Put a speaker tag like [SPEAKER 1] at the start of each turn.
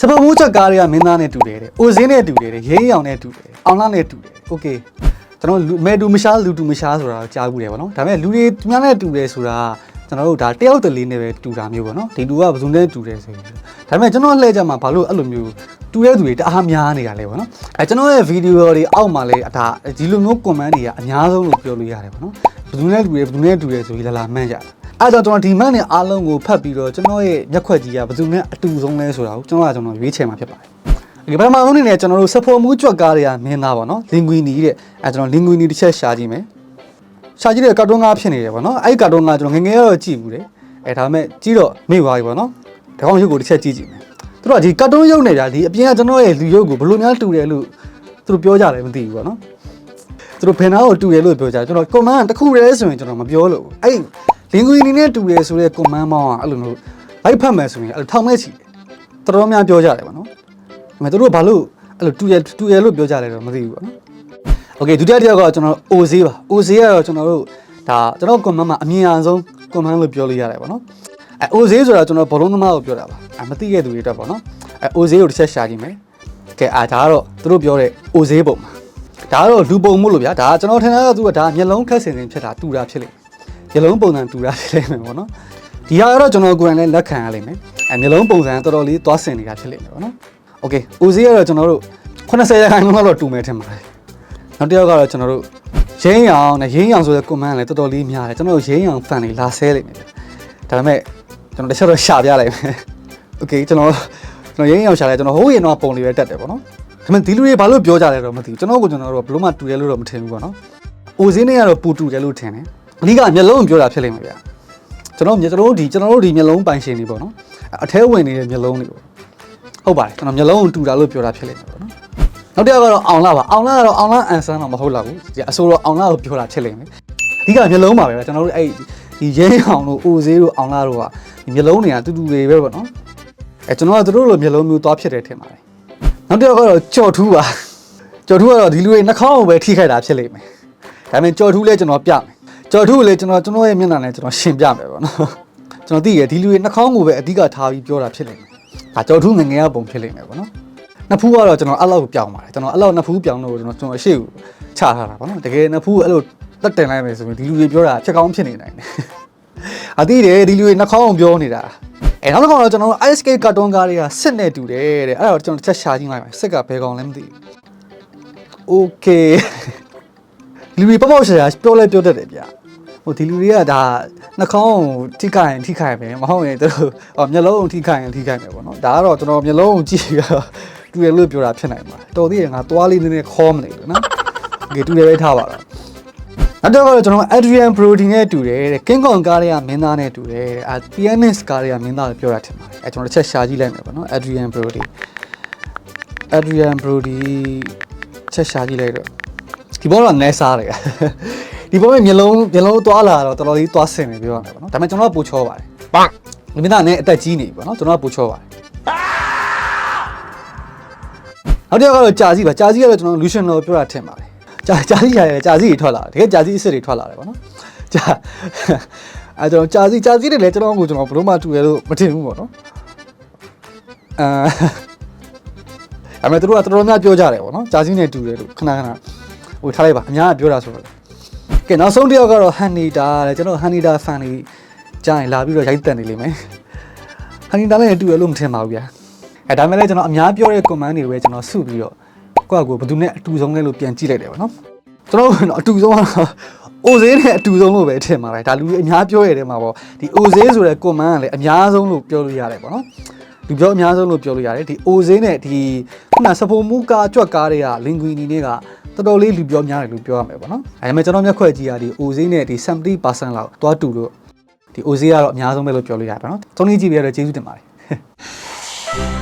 [SPEAKER 1] စပမိုးချက်ကားတွေကမင်းသားနဲ့တူတယ်တဲ့။အိုစင်းနဲ့တူတယ်တဲ့။ရင်းရောင်နဲ့တူတယ်။အောင်လှနဲ့တူတယ်။ Okay ကျွန်တော်မဲတူမရှားလူတူမရှားဆိုတာကြားဘူးတယ်ဗောနော်။ဒါပေမဲ့လူတွေသူများနဲ့တူတယ်ဆိုတာကျွန်တော်တို့ဒါတယောက်တလေးနဲ့ပဲတူတာမျိုးပေါ့နော်ဒီတူကဘယ်သူနဲ့တူတယ်ဆိုရင်ဒါပေမဲ့ကျွန်တော်လှည့်ကြမှာဘာလို့အဲ့လိုမျိုးတူတဲ့သူတွေတအားများနေတာလဲပေါ့နော်အဲကျွန်တော်ရဲ့ဗီဒီယိုတွေအောက်မှာလည်းဒါဒီလိုမျိုး comment တွေကအများဆုံးလို့ပြောလို့ရတယ်ပေါ့နော်ဘယ်သူနဲ့တူတယ်ဘယ်သူနဲ့တူတယ်ဆိုပြီးလာလာမှန်းကြတာ အဲ့တော့ကျွန်တော်ဒီမန်နဲ့အားလုံးကိုဖတ်ပြီးတော့ကျွန်တော်ရဲ့ရက်ခွက်ကြီးကဘယ်သူနဲ့အတူဆုံးလဲဆိုတာကိုကျွန်တော်ကကျွန်တော်ရွေးချယ်မှာဖြစ်ပါတယ်ဒီပထမဆုံးအနေနဲ့ကျွန်တော်တို့စဖော်မှုကြွက်ကားတွေကမင်းသားပေါ့နော်လင်ဂွီနီတဲ့အဲကျွန်တော်လင်ဂွီနီတစ်ချက်ရှာကြည့်မယ်ရှာကြည့်တဲ့ကာတွန်းကားဖြစ်နေတယ်ပေါ့နော်အဲ့ဒီကာတွန်းကားကျွန်တော်ငယ်ငယ်တော့ကြည့်ဘူးတယ်အဲဒါပေမဲ့ကြည့်တော့မေ့သွားပြီပေါ့နော်ဒီကောင်ရုပ်ကိုတစ်ချက်ကြည့်ကြည့်မယ်သူတို့ကဒီကာတွန်းရုပ်နဲ့ဗျာဒီအပြင်ကကျွန်တော်ရဲ့လူရုပ်ကိုဘယ်လိုများတူတယ်လို့သူတို့ပြောကြတယ်မသိဘူးပေါ့နော်သူတို့ဘယ်နာကိုတူတယ်လို့ပြောကြတယ်ကျွန်တော် command တစ်ခုတည်းဆိုရင်ကျွန်တော်မပြောလို့ဘူးအဲ့ လင်ဂွီနီနဲ့တူတယ်ဆိုတဲ့ command မောင်းကအဲ့လိုမျိုးလိုက်ဖတ်မယ်ဆိုရင်အဲ့လိုထောင်မဲ့ချီတယ်တော်တော်များပြောကြတယ်ဗောနော်ဒါပေမဲ့သူတို့ဘာလို့အဲ့လိုတူတယ်တူတယ်လို့ပြောကြတယ်တော့မသိဘူးဗောနော်โอเคဒုတိယတစ်ယောက်ကကျွန်တော် OZ ပါ OZ ကတော့ကျွန်တော်တို့ဒါကျွန်တော် command မှာအမြင်အဆုံး command လို့ပြောလို့ရတယ်ဗောနော်အဲ OZ ဆိုတာကျွန်တော်ဘောလုံးသမားကိုပြောတာပါအဲမသိတဲ့သူတွေအတွက်ဗောနော်အဲ OZ ကိုတစ်ချက်ရှာကြည့်မယ်ကဲအာဒါကတော့သူတို့ပြောတဲ့ OZ ပုံပါ ဒါကတော့လူပုံမို့လို့ဗျာဒါကကျွန်တော်ထင်တာကသူကဒါမျက်လုံးခက်စင်စင်ဖြစ်တာတူတာဖြစ်လိမ့် မယ်မျက်လုံးပုံစံတူတာဖြစ်လိမ့်မယ်ပေါ့နော်ဒီဟာကတော့ကျွန်တော်ကိုယ်တိုင်လည်းလက်ခံရလိမ့်မယ်အဲမျက်လုံးပုံစံတော်တော်လေးသွားဆင်နေတာဖြစ်လိမ့်မယ်ပေါ့နော်โอเคဦးစီးကတော့ကျွန်တော်တို့80ရာခိုင်နှုန်းလောက်တူမယ်ထင်ပါတယ်နောက်တစ်ယောက်ကတော့ကျွန်တော်တို့ရင်းရောင်နဲ့ရင်းရောင်ဆိုတဲ့ comment လည်းတော်တော်လေးများတယ်ကျွန်တော်တို့ရင်းရောင် fan တွေလာဆဲလိမ့်မယ်ဒါပေမဲ့ကျွန်တော်တစ်ချက်တော့ရှာပြလိုက်မယ်โอเคကျွန်တော်ကျွန်တော်ရင်းရောင်ရှာလိုက်ကျွန်တော်ဟိုးရင်တော့ပုံလေးပဲတက်တယ်ပေါ့နော် ဒါပေမဲ့ဒီလူတွေဘာလို့ပြောကြလဲတော့မသိဘူးကျွန်တော်ကကျွန်တော်တို့ကဘလို့မှတူတယ်လို့တော့မထင်ဘူးပေါ့နော်။အိုစင်းနဲ့ကတော့ပူတူတယ်လို့ထင်တယ်။ အဓိကမျက်လုံးကိုပြောတာဖြစ်လိမ့်မယ်ဗျာ။ကျွန်တော်မျက်လုံးဒီကျွန်တော်တို့ဒီမျက်လုံးပိုင်ရှင်တွေပေါ့နော်။အထဲဝင်နေတဲ့မျက်လုံးတွေပေါ့။ဟုတ်ပါတယ်ကျွန်တော်မျက်လုံးကိုတူတာလို့ပြောတာဖြစ်လိမ့်မယ်ပေါ့နော်။နောက်တစ်ယောက်ကတော့အောင်လာပါအောင်လာကတော့အောင်လာအန်ဆန်တော့မဟုတ်တော့ဘူး။ဒီအဆိုတော့အောင်လာကိုပြောတာဖြစ်လိမ့်မယ်။အဓိကမျက်လုံးပါပဲဗျာကျွန်တော်တို့အဲ့ဒီရဲအောင်တို့အိုဆေးတို့အောင်လာတို့ကဒီမျက်လုံးတွေကတူတူတွေပဲပေါ့နော်။အဲကျွန်တော်ကတို့လိုမျက်လုံးမျိုးသွားဖြစ်တယ်ထင်ပါတယ်။နောက်တစ်ယောက်ကတော့ကြော်ထူးပါကြော်ထူးကတော့ဒီလူတွေနှာခေါင်းကိုပဲထိခိုက်တာဖြစ်လိမ့်မယ်ဒါပေမဲ့ကြော်ထူးလဲကျွန်တော်ပြမယ် ကြော်ထူးကိုလည်းကျွန်တော်ကျွန်တော်ရဲ့မျက်နှာနဲ့ကျွန်တော်ရှင်းပြမယ်ပေါ့နော်ကျွန်တော်သိရဒီလူတွေနှာခေါင်းကိုပဲအဓိကထားပြီးပြောတာဖြစ်လိမ့်မယ်ဒါကြော်ထူးငယ်ငယ်ကပုံဖြစ်လိမ့်မယ်ပေါ့နော်နှစ်ဖူးကတော့ကျွန်တော်အဲ့လောက်ကိုပြောင်းပါတယ်ကျွန်တော်အဲ့လောက်နှစ်ဖူးပြောင်းလို့ကျွန်တော်ကျွန်တော်အရှိကိုချထားတာပေါ့နော်တကယ်နှစ်ဖူးကိုအဲ့လိုတက်တင်လိုက်မယ်ဆိုရင်ဒီလူတွေပြောတာဖြစ်ကောင်းဖြစ်နေနိုင်တယ်အတိတယ်ဒီလူတွေနှာခေါင်းကိုပြောနေတာအဲနောက်တစ်ခါတော့ကျွန်တော်တို့ ice skate ကာတွန်းကားတွေကစစ်နဲ့တူတယ်တဲ့အဲ့ဒါတော့ကျွန်တော်တစ်ချက်ရှာကြည့်လိုက်ပါစစ်ကဘယ်ကောင်လဲမသိဘူး okay လူတွေပေါ့ပေါ့ရှာရှာပြောလဲပြောတတ်တယ်ဗျ ဟိုဒီလူတွေကဒါနှာခေါင်းကိုထိခိုက်ရင်ထိခိုက်မယ်မဟုတ်ရင်သူတို့ဟောမျက်လုံးကိုထိခိုက်ရင်ထိခိုက်မယ်ပေါ့နော်ဒါကတော့ကျွန်တော်မျက်လုံးကိုကြည့်ပြီးတော့တူရလို့ပြောတာဖြစ်နိုင်ပါတယ်တော်သေးတယ်ငါသွားလေးနည်းနည်းခေါ်မနေဘူးနော် okay တူတယ်ပဲထားပါတော့နောက်တော့ကတော့ကျွန်တော် Adrian Brody နဲ့တူတယ်တဲ့ King Kong ကားတွေကမင်းသားနဲ့တူတယ်တဲ့အဲ pianist ကားတွေကမင်းသားလို့ပြောတာထင်ပါတယ်အဲကျွန်တော်တစ်ချက်ရှာကြည့်လိုက်မယ်ပေါ့နော် Adrian Brody Adrian Brody ချက်ရှာကြည့်လိုက်တော့ဒီဘောတော့နဲစားတယ် ဒီဘောရဲ့မျက်လုံးမျက်လုံးသွားလာတော့တော်တော်လေးသွားဆင်နေပြောရမယ်ပေါ့နော်ဒါပေမဲ့ကျွန်တော်ကပူချောပါတယ်ပန်းဒီမင်းသားနဲ့အသက်ကြီးနေပြီပေါ့နော်ကျွန်တော်ကပူချောပါတယ်နောက်တစ်ယောက်ကတော့ကြာစီပါကြာစီကတော့ကျွန်တော် Lucian လို့ပြောတာထင်ပါတယ်ကြာကြာစီရတယ်ကြာစီတွေထွက်လာတယ်တကယ်ကြာစီအစ်စ်တွေထွက်လာတယ်ပေါ့နော်ကြာအဲကျွန်တော်ကြာစီကြာစီတွေလည်းကျွန်တော်ကိုကျွန်တော်ဘယ်လို့မှတူရလို့မထင်ဘူးပေါ့နော်အာအဲ့မဲ့သူတို့ကတော်တော်များပြောကြတယ်ပေါ့နော်ဂျာစီနဲ့တူတယ်လို့ခဏခဏဟိုထားလိုက်ပါအများကပြောတာဆိုတော့ ကဲနောက်ဆုံးတစ်ယောက်ကတော့ဟန်နီတာတဲ့ကျွန်တော်ဟန်နီတာဖန်တွေကြားရင်လာပြီးတော့ရိုက်တက်နေလိမ့်မယ်ဟန်နီတာလည်းတူတယ်လို့မထင်ပါဘူးဗျာအဲဒါမဲ့လည်းကျွန်တော်အများပြောတဲ့ comment တွေပဲကျွန်တော်စုပြီးတော့ကိုယ့်အကိုဘယ်သူနဲ့အတူဆုံးလဲလို့ပြန်ကြည့်လိုက်တယ်ပေါ့နော်ကျွန်တော်ကတော့အတူဆုံးကတော့အိုဈေးနဲ့အတူဆုံးလို့ပဲထင်ပါတယ်ဒါလူတွေအများပြောရတဲ့မှာပေါ့ဒီအိုဈေးဆိုတဲ့ comment ကလည်းအများဆုံးလို့ပြောလို့ရတယ်ပေါ့နော် လူပြောအများဆုံးလို့ပြောလို့ရတယ်ဒီအိုဈေးနဲ့ဒီခုနစပိုမူကာကြွက်ကားတွေကလင်ဂွီနီတွေကတော်တော်လေးလူပြောများတယ်လို့ပြောရမယ်ပေါ့နော်အဲဒါပေမဲ့ကျွန်တော်မျက်ခွက်ကြီးကဒီအိုဈေးနဲ့ဒီ70%လောက်သွားတူလို့ဒီအိုဈေးကတော့အများဆုံးပဲလို့ပြောလို့ရတယ်ပေါ့နော်သုံးလေးကြည့်ပြရတော့ကျေးဇူးတင်ပါတယ်